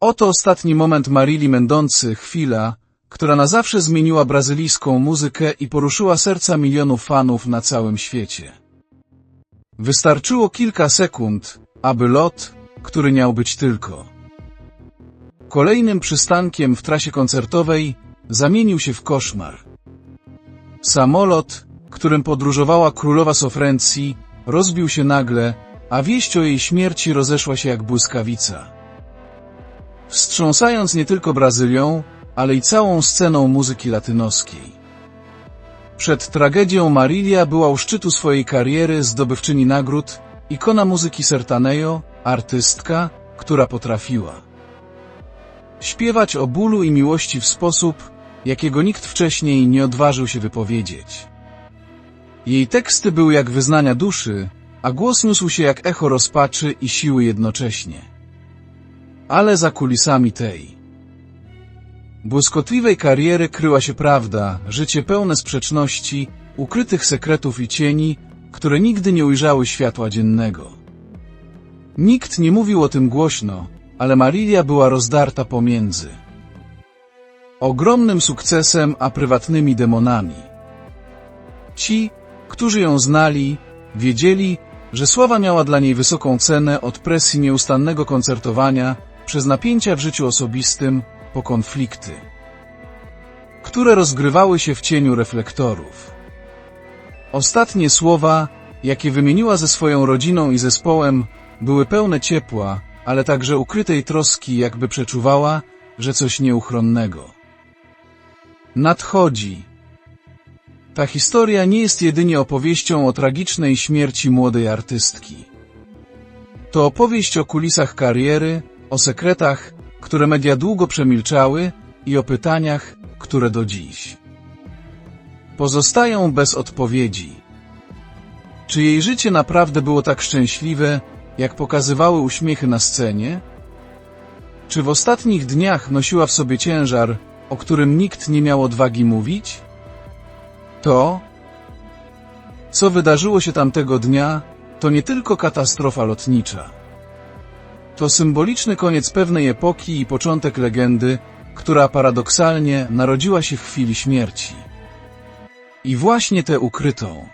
Oto ostatni moment Marili Mendoncy, chwila, która na zawsze zmieniła brazylijską muzykę i poruszyła serca milionów fanów na całym świecie. Wystarczyło kilka sekund, aby lot, który miał być tylko kolejnym przystankiem w trasie koncertowej, zamienił się w koszmar. Samolot, którym podróżowała królowa Sofrencji, rozbił się nagle, a wieść o jej śmierci rozeszła się jak błyskawica. Wstrząsając nie tylko Brazylią, ale i całą sceną muzyki latynoskiej. Przed tragedią Marilia była u szczytu swojej kariery zdobywczyni nagród, ikona muzyki Sertanejo, artystka, która potrafiła śpiewać o bólu i miłości w sposób, jakiego nikt wcześniej nie odważył się wypowiedzieć. Jej teksty były jak wyznania duszy, a głos niósł się jak echo rozpaczy i siły jednocześnie. Ale za kulisami tej błyskotliwej kariery kryła się prawda, życie pełne sprzeczności, ukrytych sekretów i cieni, które nigdy nie ujrzały światła dziennego. Nikt nie mówił o tym głośno, ale Marilia była rozdarta pomiędzy ogromnym sukcesem a prywatnymi demonami. Ci, którzy ją znali, wiedzieli, że sława miała dla niej wysoką cenę od presji nieustannego koncertowania, przez napięcia w życiu osobistym, po konflikty, które rozgrywały się w cieniu reflektorów. Ostatnie słowa, jakie wymieniła ze swoją rodziną i zespołem, były pełne ciepła, ale także ukrytej troski, jakby przeczuwała, że coś nieuchronnego nadchodzi. Ta historia nie jest jedynie opowieścią o tragicznej śmierci młodej artystki. To opowieść o kulisach kariery, o sekretach, które media długo przemilczały i o pytaniach, które do dziś pozostają bez odpowiedzi. Czy jej życie naprawdę było tak szczęśliwe, jak pokazywały uśmiechy na scenie? Czy w ostatnich dniach nosiła w sobie ciężar, o którym nikt nie miał odwagi mówić? To, co wydarzyło się tamtego dnia, to nie tylko katastrofa lotnicza. To symboliczny koniec pewnej epoki i początek legendy, która paradoksalnie narodziła się w chwili śmierci. I właśnie tę ukrytą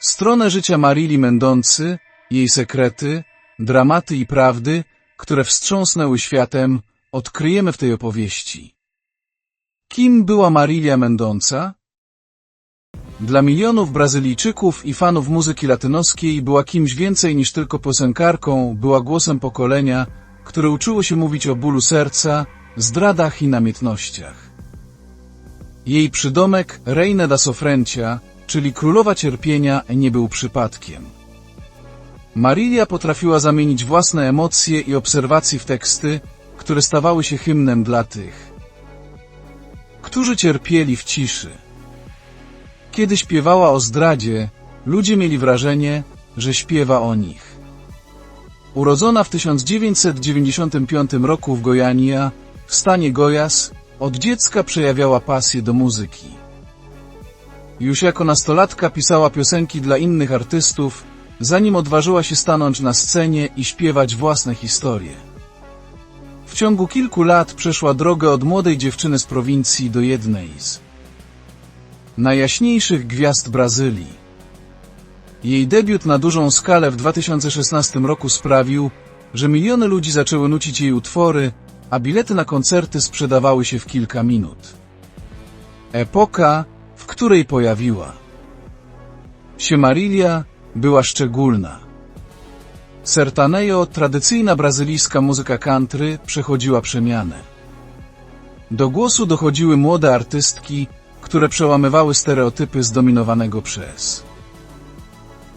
stronę życia Marili Mendoncy, jej sekrety, dramaty i prawdy, które wstrząsnęły światem, odkryjemy w tej opowieści. Kim była Marilia Mendonca? Dla milionów Brazylijczyków i fanów muzyki latynoskiej była kimś więcej niż tylko piosenkarką, była głosem pokolenia, które uczyło się mówić o bólu serca, zdradach i namiętnościach. Jej przydomek Reina da Sofrencia, czyli królowa cierpienia, nie był przypadkiem. Marilia potrafiła zamienić własne emocje i obserwacje w teksty, które stawały się hymnem dla tych, którzy cierpieli w ciszy. Kiedy śpiewała o zdradzie, ludzie mieli wrażenie, że śpiewa o nich. Urodzona w 1995 roku w Gojania, w stanie Gojas, od dziecka przejawiała pasję do muzyki. Już jako nastolatka pisała piosenki dla innych artystów, zanim odważyła się stanąć na scenie i śpiewać własne historie. W ciągu kilku lat przeszła drogę od młodej dziewczyny z prowincji do jednej z najjaśniejszych gwiazd Brazylii. Jej debiut na dużą skalę w 2016 roku sprawił, że miliony ludzi zaczęły nucić jej utwory, a bilety na koncerty sprzedawały się w kilka minut. Epoka, w której pojawiła się Marilia, była szczególna. Sertanejo, tradycyjna brazylijska muzyka country, przechodziła przemianę. Do głosu dochodziły młode artystki, które przełamywały stereotypy zdominowanego przez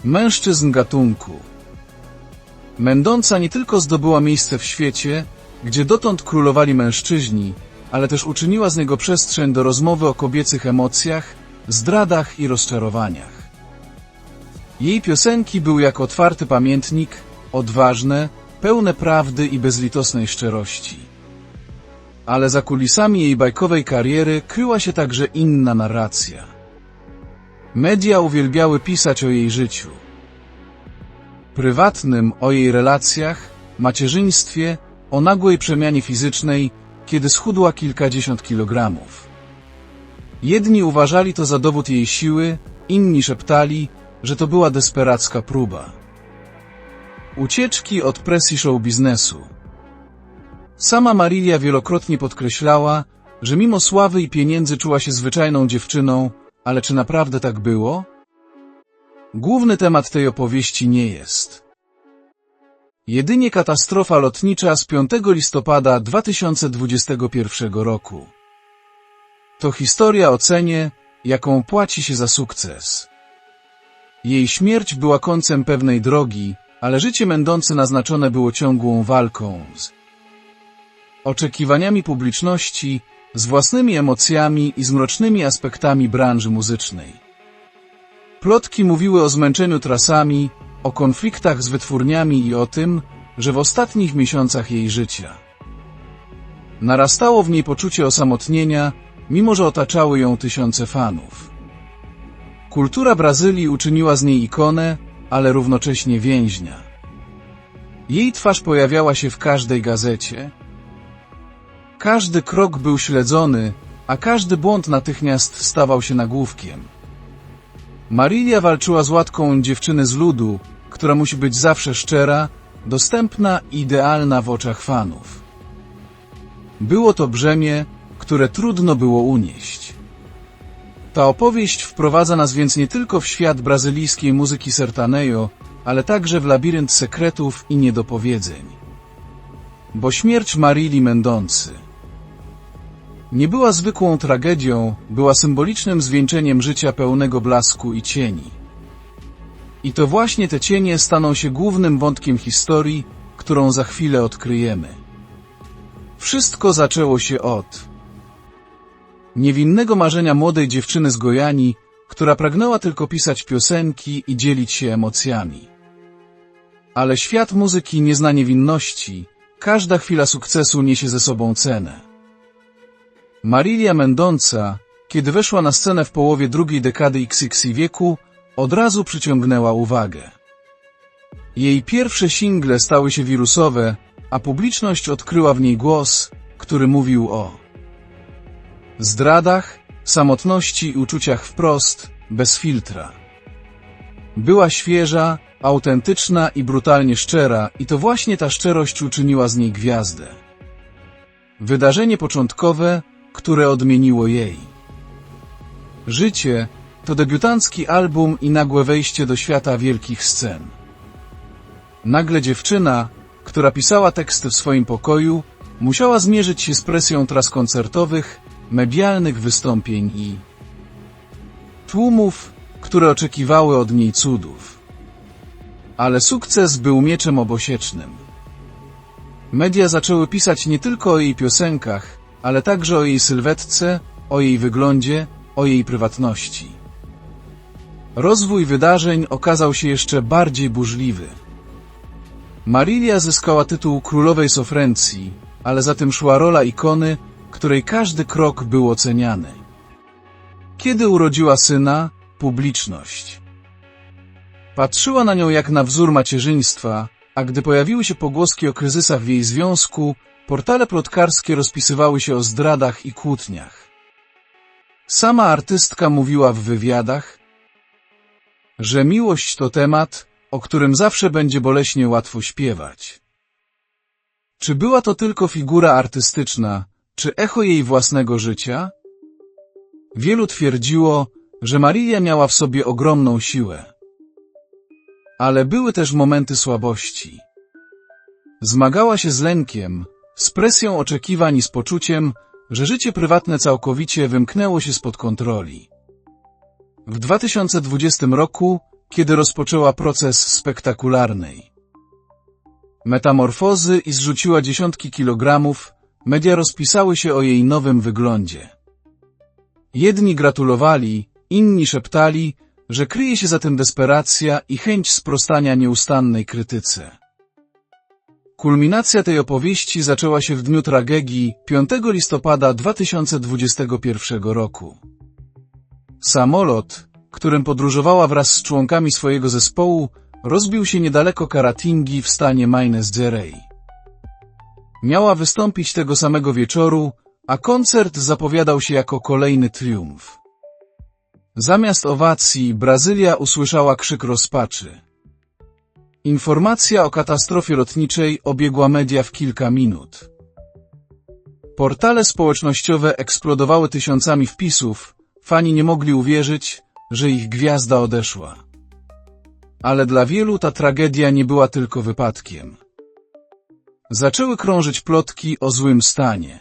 mężczyzn gatunku. Mendonca nie tylko zdobyła miejsce w świecie, gdzie dotąd królowali mężczyźni, ale też uczyniła z niego przestrzeń do rozmowy o kobiecych emocjach, zdradach i rozczarowaniach. Jej piosenki były jak otwarty pamiętnik, odważne, pełne prawdy i bezlitosnej szczerości. Ale za kulisami jej bajkowej kariery kryła się także inna narracja. Media uwielbiały pisać o jej życiu. Prywatnym, o jej relacjach, macierzyństwie, o nagłej przemianie fizycznej, kiedy schudła kilkadziesiąt kilogramów. Jedni uważali to za dowód jej siły, inni szeptali, że to była desperacka próba. Ucieczki od presji show biznesu. Sama Marilia wielokrotnie podkreślała, że mimo sławy i pieniędzy czuła się zwyczajną dziewczyną, ale czy naprawdę tak było? Główny temat tej opowieści nie jest. Jedynie katastrofa lotnicza z 5 listopada 2021 roku. To historia o cenie, jaką płaci się za sukces. Jej śmierć była końcem pewnej drogi, ale życie Mendoncy naznaczone było ciągłą walką z oczekiwaniami publiczności, z własnymi emocjami i z mrocznymi aspektami branży muzycznej. Plotki mówiły o zmęczeniu trasami, o konfliktach z wytwórniami i o tym, że w ostatnich miesiącach jej życia narastało w niej poczucie osamotnienia, mimo że otaczały ją tysiące fanów. Kultura Brazylii uczyniła z niej ikonę, ale równocześnie więźnia. Jej twarz pojawiała się w każdej gazecie. Każdy krok był śledzony, a każdy błąd natychmiast stawał się nagłówkiem. Marilia walczyła z łatką dziewczyny z ludu, która musi być zawsze szczera, dostępna i idealna w oczach fanów. Było to brzemię, które trudno było unieść. Ta opowieść wprowadza nas więc nie tylko w świat brazylijskiej muzyki sertanejo, ale także w labirynt sekretów i niedopowiedzeń. Bo śmierć Marili Mendoncy nie była zwykłą tragedią, była symbolicznym zwieńczeniem życia pełnego blasku i cieni. I to właśnie te cienie staną się głównym wątkiem historii, którą za chwilę odkryjemy. Wszystko zaczęło się od niewinnego marzenia młodej dziewczyny z Gojani, która pragnęła tylko pisać piosenki i dzielić się emocjami. Ale świat muzyki nie zna niewinności, każda chwila sukcesu niesie ze sobą cenę. Marilia Mendonca, kiedy weszła na scenę w połowie drugiej dekady XX wieku, od razu przyciągnęła uwagę. Jej pierwsze single stały się wirusowe, a publiczność odkryła w niej głos, który mówił o zdradach, samotności i uczuciach wprost, bez filtra. Była świeża, autentyczna i brutalnie szczera i to właśnie ta szczerość uczyniła z niej gwiazdę. Wydarzenie początkowe, które odmieniło jej. Życie to debiutancki album i nagłe wejście do świata wielkich scen. Nagle dziewczyna, która pisała teksty w swoim pokoju, musiała zmierzyć się z presją tras koncertowych, medialnych wystąpień i tłumów, które oczekiwały od niej cudów. Ale sukces był mieczem obosiecznym. Media zaczęły pisać nie tylko o jej piosenkach, ale także o jej sylwetce, o jej wyglądzie, o jej prywatności. Rozwój wydarzeń okazał się jeszcze bardziej burzliwy. Marilia zyskała tytuł królowej Sofrencji, ale za tym szła rola ikony, której każdy krok był oceniany. Kiedy urodziła syna, publiczność patrzyła na nią jak na wzór macierzyństwa, a gdy pojawiły się pogłoski o kryzysach w jej związku, portale plotkarskie rozpisywały się o zdradach i kłótniach. Sama artystka mówiła w wywiadach, że miłość to temat, o którym zawsze będzie boleśnie łatwo śpiewać. Czy była to tylko figura artystyczna, czy echo jej własnego życia? Wielu twierdziło, że Maria miała w sobie ogromną siłę. Ale były też momenty słabości. Zmagała się z lękiem, z presją oczekiwań i z poczuciem, że życie prywatne całkowicie wymknęło się spod kontroli. W 2020 roku, kiedy rozpoczęła proces spektakularnej metamorfozy i zrzuciła dziesiątki kilogramów, media rozpisały się o jej nowym wyglądzie. Jedni gratulowali, inni szeptali, że kryje się za tym desperacja i chęć sprostania nieustannej krytyce. Kulminacja tej opowieści zaczęła się w dniu tragedii 5 listopada 2021 roku. Samolot, którym podróżowała wraz z członkami swojego zespołu, rozbił się niedaleko Karatingi w stanie Minas Gerais. Miała wystąpić tego samego wieczoru, a koncert zapowiadał się jako kolejny triumf. Zamiast owacji Brazylia usłyszała krzyk rozpaczy. Informacja o katastrofie lotniczej obiegła media w kilka minut. Portale społecznościowe eksplodowały tysiącami wpisów, fani nie mogli uwierzyć, że ich gwiazda odeszła. Ale dla wielu ta tragedia nie była tylko wypadkiem. Zaczęły krążyć plotki o złym stanie.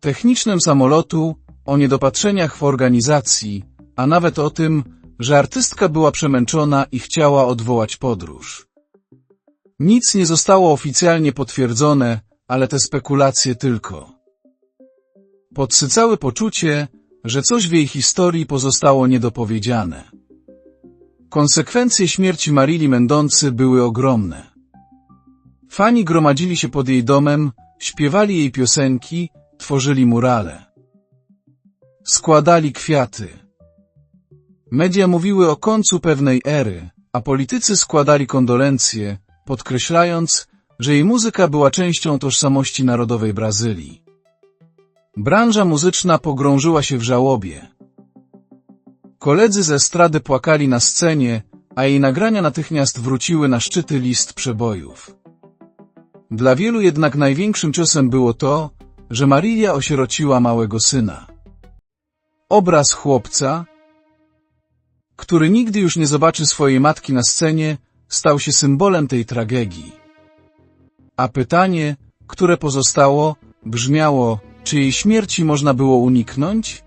Technicznym samolotu, o niedopatrzeniach w organizacji, a nawet o tym, że artystka była przemęczona i chciała odwołać podróż. Nic nie zostało oficjalnie potwierdzone, ale te spekulacje tylko. Podsycały poczucie, że coś w jej historii pozostało niedopowiedziane. Konsekwencje śmierci Marili Mendoncy były ogromne. Fani gromadzili się pod jej domem, śpiewali jej piosenki, tworzyli murale. Składali kwiaty. Media mówiły o końcu pewnej ery, a politycy składali kondolencje, podkreślając, że jej muzyka była częścią tożsamości narodowej Brazylii. Branża muzyczna pogrążyła się w żałobie. Koledzy ze estrady płakali na scenie, a jej nagrania natychmiast wróciły na szczyty list przebojów. Dla wielu jednak największym ciosem było to, że Maria osierociła małego syna. Obraz chłopca, który nigdy już nie zobaczy swojej matki na scenie, stał się symbolem tej tragedii. A pytanie, które pozostało, brzmiało, czy jej śmierci można było uniknąć?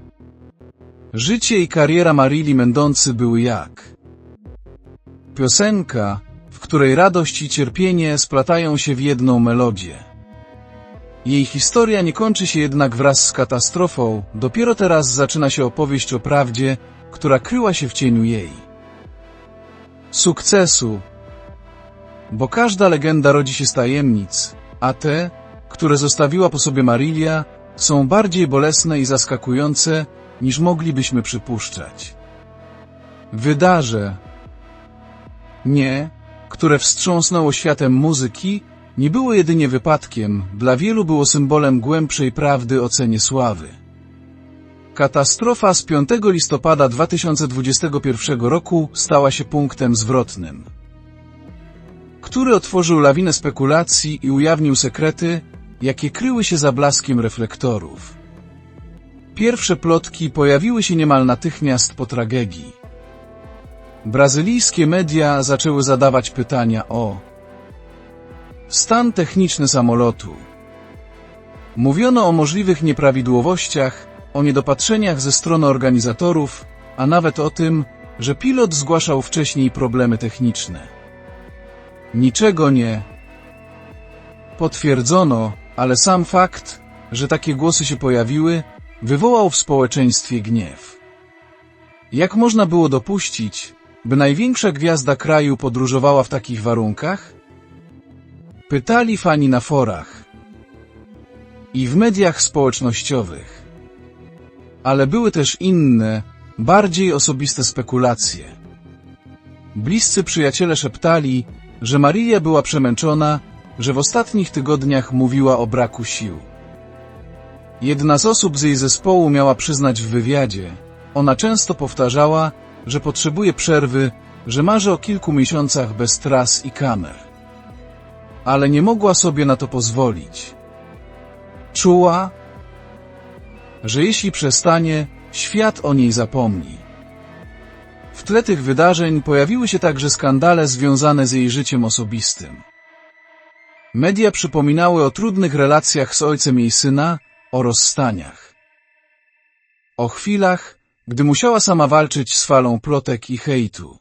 Życie i kariera Marili Mendoncy były jak piosenka, w której radość i cierpienie splatają się w jedną melodię. Jej historia nie kończy się jednak wraz z katastrofą, dopiero teraz zaczyna się opowieść o prawdzie, która kryła się w cieniu jej. Sukcesu. Bo każda legenda rodzi się z tajemnic, a te, które zostawiła po sobie Marilia, są bardziej bolesne i zaskakujące, niż moglibyśmy przypuszczać. Wydarze. Nie, które wstrząsnęło światem muzyki, nie było jedynie wypadkiem, dla wielu było symbolem głębszej prawdy o cenie sławy. Katastrofa z 5 listopada 2021 roku stała się punktem zwrotnym, który otworzył lawinę spekulacji i ujawnił sekrety, jakie kryły się za blaskiem reflektorów. Pierwsze plotki pojawiły się niemal natychmiast po tragedii. Brazylijskie media zaczęły zadawać pytania o stan techniczny samolotu. Mówiono o możliwych nieprawidłowościach, o niedopatrzeniach ze strony organizatorów, a nawet o tym, że pilot zgłaszał wcześniej problemy techniczne. Niczego nie potwierdzono, ale sam fakt, że takie głosy się pojawiły, wywołał w społeczeństwie gniew. Jak można było dopuścić, by największa gwiazda kraju podróżowała w takich warunkach? Pytali fani na forach i w mediach społecznościowych. Ale były też inne, bardziej osobiste spekulacje. Bliscy przyjaciele szeptali, że Maria była przemęczona, że w ostatnich tygodniach mówiła o braku sił. Jedna z osób z jej zespołu miała przyznać w wywiadzie. Ona często powtarzała, że potrzebuje przerwy, że marzy o kilku miesiącach bez tras i kamer. Ale nie mogła sobie na to pozwolić. Czuła, że jeśli przestanie, świat o niej zapomni. W tle tych wydarzeń pojawiły się także skandale związane z jej życiem osobistym. Media przypominały o trudnych relacjach z ojcem jej syna, o rozstaniach. O chwilach, gdy musiała sama walczyć z falą plotek i hejtu.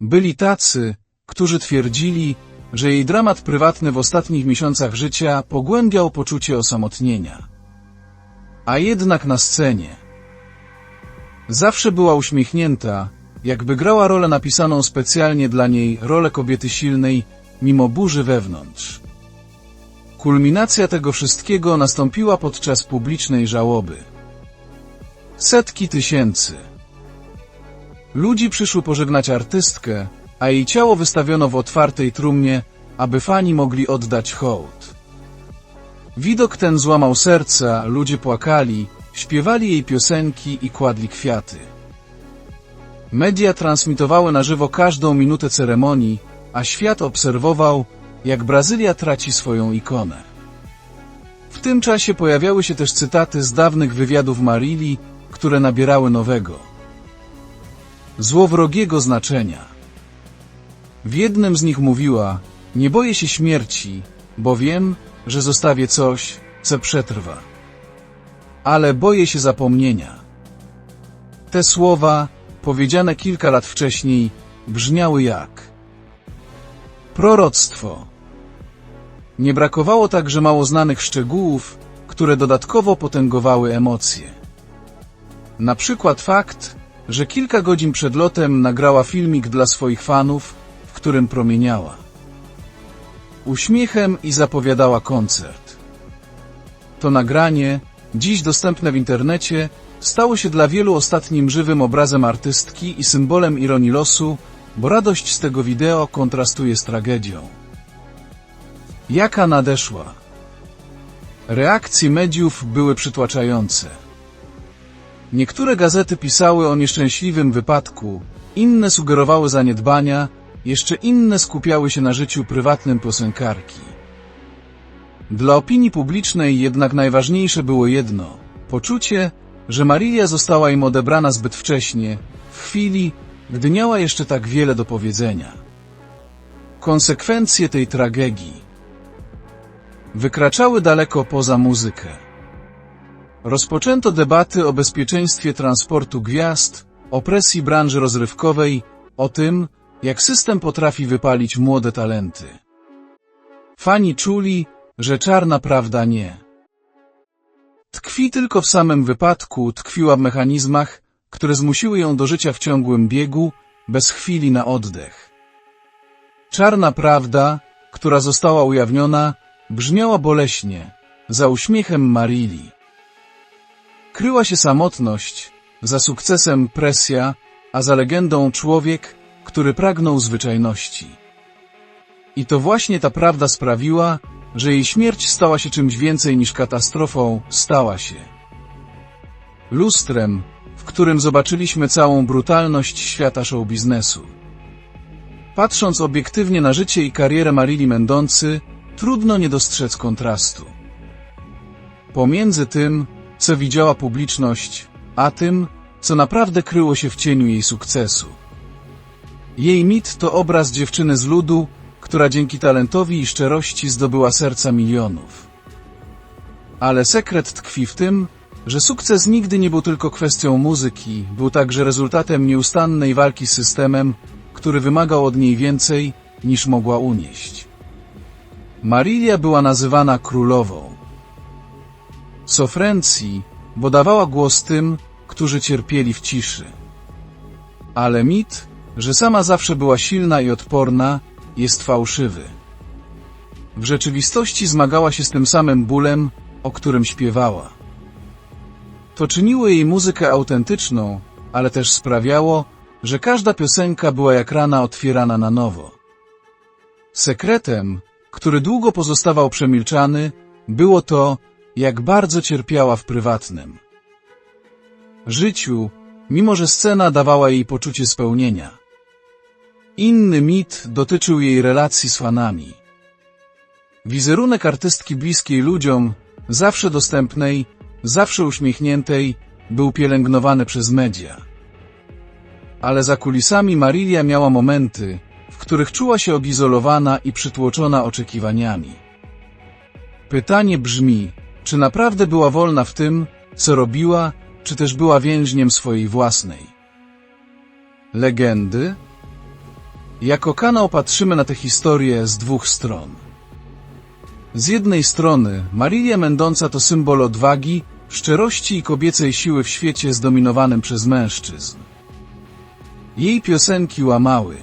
Byli tacy, którzy twierdzili, że jej dramat prywatny w ostatnich miesiącach życia pogłębiał poczucie osamotnienia. A jednak na scenie zawsze była uśmiechnięta, jakby grała rolę napisaną specjalnie dla niej, rolę kobiety silnej, mimo burzy wewnątrz. Kulminacja tego wszystkiego nastąpiła podczas publicznej żałoby. Setki tysięcy ludzi przyszły pożegnać artystkę, a jej ciało wystawiono w otwartej trumnie, aby fani mogli oddać hołd. Widok ten złamał serca, ludzie płakali, śpiewali jej piosenki i kładli kwiaty. Media transmitowały na żywo każdą minutę ceremonii, a świat obserwował, jak Brazylia traci swoją ikonę. W tym czasie pojawiały się też cytaty z dawnych wywiadów Marili, które nabierały nowego, złowrogiego znaczenia. W jednym z nich mówiła: Nie boję się śmierci, bo wiem, że zostawię coś, co przetrwa. Ale boję się zapomnienia. Te słowa, powiedziane kilka lat wcześniej, brzmiały jak proroctwo. Nie brakowało także mało znanych szczegółów, które dodatkowo potęgowały emocje. Na przykład fakt, że kilka godzin przed lotem nagrała filmik dla swoich fanów, w którym promieniała uśmiechem i zapowiadała koncert. To nagranie, dziś dostępne w internecie, stało się dla wielu ostatnim żywym obrazem artystki i symbolem ironii losu, bo radość z tego wideo kontrastuje z tragedią. Jaka nadeszła? Reakcje mediów były przytłaczające. Niektóre gazety pisały o nieszczęśliwym wypadku, inne sugerowały zaniedbania, jeszcze inne skupiały się na życiu prywatnym piosenkarki. Dla opinii publicznej jednak najważniejsze było jedno – poczucie, że Maria została im odebrana zbyt wcześnie, w chwili, gdy miała jeszcze tak wiele do powiedzenia. Konsekwencje tej tragedii wykraczały daleko poza muzykę. Rozpoczęto debaty o bezpieczeństwie transportu gwiazd, o presji branży rozrywkowej, o tym, jak system potrafi wypalić młode talenty. Fani czuli, że czarna prawda nie. Tkwi tylko w samym wypadku, tkwiła w mechanizmach, które zmusiły ją do życia w ciągłym biegu, bez chwili na oddech. Czarna prawda, która została ujawniona, brzmiała boleśnie, za uśmiechem Marili. Kryła się samotność, za sukcesem presja, a za legendą człowiek, który pragnął zwyczajności. I to właśnie ta prawda sprawiła, że jej śmierć stała się czymś więcej niż katastrofą, stała się lustrem, w którym zobaczyliśmy całą brutalność świata showbiznesu. Patrząc obiektywnie na życie i karierę Marili Mendoncy, trudno nie dostrzec kontrastu. Pomiędzy tym, co widziała publiczność, a tym, co naprawdę kryło się w cieniu jej sukcesu. Jej mit to obraz dziewczyny z ludu, która dzięki talentowi i szczerości zdobyła serca milionów. Ale sekret tkwi w tym, że sukces nigdy nie był tylko kwestią muzyki, był także rezultatem nieustannej walki z systemem, który wymagał od niej więcej, niż mogła unieść. Marilia była nazywana królową. Sofrencji, bo dawała głos tym, którzy cierpieli w ciszy. Ale mit, że sama zawsze była silna i odporna, jest fałszywy. W rzeczywistości zmagała się z tym samym bólem, o którym śpiewała. To czyniło jej muzykę autentyczną, ale też sprawiało, że każda piosenka była jak rana otwierana na nowo. Sekretem, który długo pozostawał przemilczany, było to, jak bardzo cierpiała w prywatnym życiu, mimo że scena dawała jej poczucie spełnienia. Inny mit dotyczył jej relacji z fanami. Wizerunek artystki bliskiej ludziom, zawsze dostępnej, zawsze uśmiechniętej, był pielęgnowany przez media. Ale za kulisami Marilia miała momenty, w których czuła się odizolowana i przytłoczona oczekiwaniami. Pytanie brzmi, czy naprawdę była wolna w tym, co robiła, czy też była więźniem swojej własnej? Legendy? Jako kanał patrzymy na tę historię z dwóch stron. Z jednej strony Marilia Mendonca to symbol odwagi, szczerości i kobiecej siły w świecie zdominowanym przez mężczyzn. Jej piosenki łamały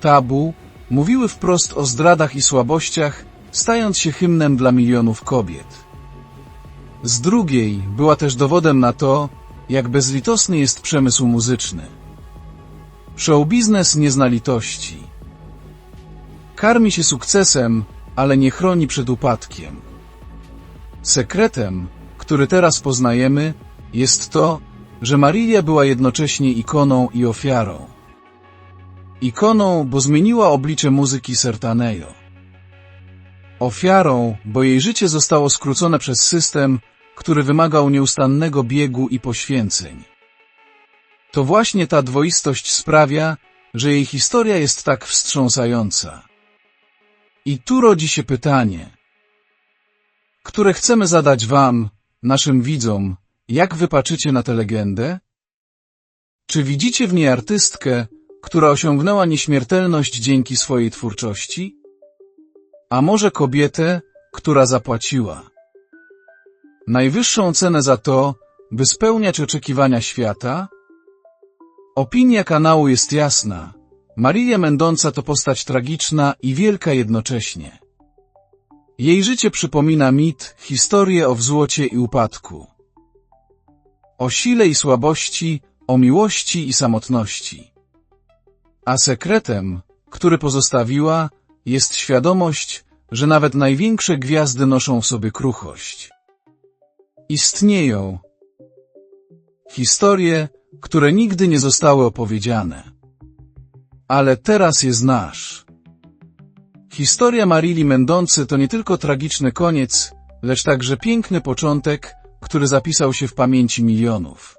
tabu, mówiły wprost o zdradach i słabościach, stając się hymnem dla milionów kobiet. Z drugiej była też dowodem na to, jak bezlitosny jest przemysł muzyczny. Show biznes nie zna litości. Karmi się sukcesem, ale nie chroni przed upadkiem. Sekretem, który teraz poznajemy, jest to, że Marilia była jednocześnie ikoną i ofiarą. Ikoną, bo zmieniła oblicze muzyki Sertanejo. Ofiarą, bo jej życie zostało skrócone przez system, który wymagał nieustannego biegu i poświęceń. To właśnie ta dwoistość sprawia, że jej historia jest tak wstrząsająca. I tu rodzi się pytanie, które chcemy zadać Wam, naszym widzom, jak wy patrzycie na tę legendę? Czy widzicie w niej artystkę, która osiągnęła nieśmiertelność dzięki swojej twórczości? A może kobietę, która zapłaciła najwyższą cenę za to, by spełniać oczekiwania świata? Opinia kanału jest jasna. Maria Mendonca to postać tragiczna i wielka jednocześnie. Jej życie przypomina mit, historię o wzłocie i upadku. O sile i słabości, o miłości i samotności. A sekretem, który pozostawiła, jest świadomość, że nawet największe gwiazdy noszą w sobie kruchość. Istnieją historie, które nigdy nie zostały opowiedziane. Ale teraz je znasz. Historia Marili Mendoncy to nie tylko tragiczny koniec, lecz także piękny początek, który zapisał się w pamięci milionów.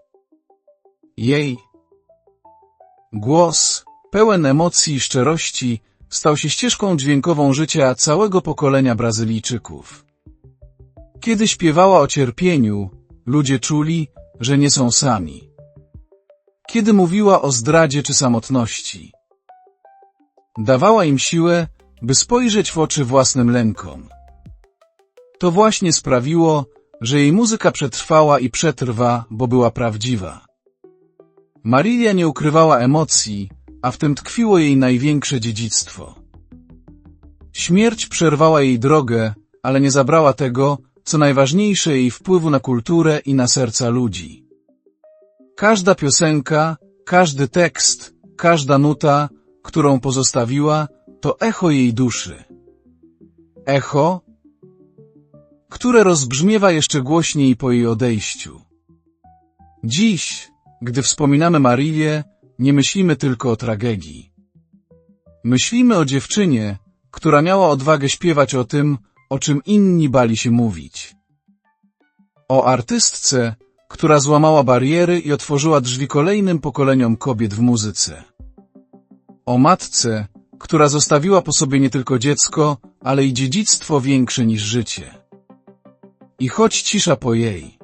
Jej głos, pełen emocji i szczerości, stał się ścieżką dźwiękową życia całego pokolenia Brazylijczyków. Kiedy śpiewała o cierpieniu, ludzie czuli, że nie są sami. Kiedy mówiła o zdradzie czy samotności, dawała im siłę, by spojrzeć w oczy własnym lękom. To właśnie sprawiło, że jej muzyka przetrwała i przetrwa, bo była prawdziwa. Marilia nie ukrywała emocji, a w tym tkwiło jej największe dziedzictwo. Śmierć przerwała jej drogę, ale nie zabrała tego, co najważniejsze jej wpływu na kulturę i na serca ludzi. Każda piosenka, każdy tekst, każda nuta, którą pozostawiła, to echo jej duszy. Echo, które rozbrzmiewa jeszcze głośniej po jej odejściu. Dziś, gdy wspominamy Marię, nie myślimy tylko o tragedii. Myślimy o dziewczynie, która miała odwagę śpiewać o tym, o czym inni bali się mówić. O artystce, która złamała bariery i otworzyła drzwi kolejnym pokoleniom kobiet w muzyce. O matce, która zostawiła po sobie nie tylko dziecko, ale i dziedzictwo większe niż życie. I choć cisza po jej.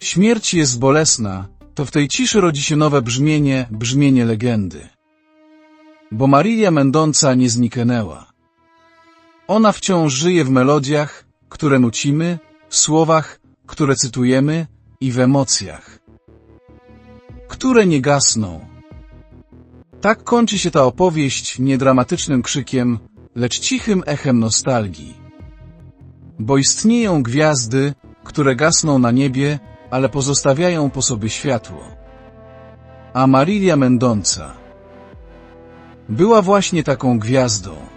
Śmierć jest bolesna, to w tej ciszy rodzi się nowe brzmienie, brzmienie legendy. Bo Maria Mendonca nie zniknęła. Ona wciąż żyje w melodiach, które nucimy, w słowach, które cytujemy i w emocjach, które nie gasną. Tak kończy się ta opowieść nie dramatycznym krzykiem, lecz cichym echem nostalgii. Bo istnieją gwiazdy, które gasną na niebie, ale pozostawiają po sobie światło. A Marilia Mendonca była właśnie taką gwiazdą.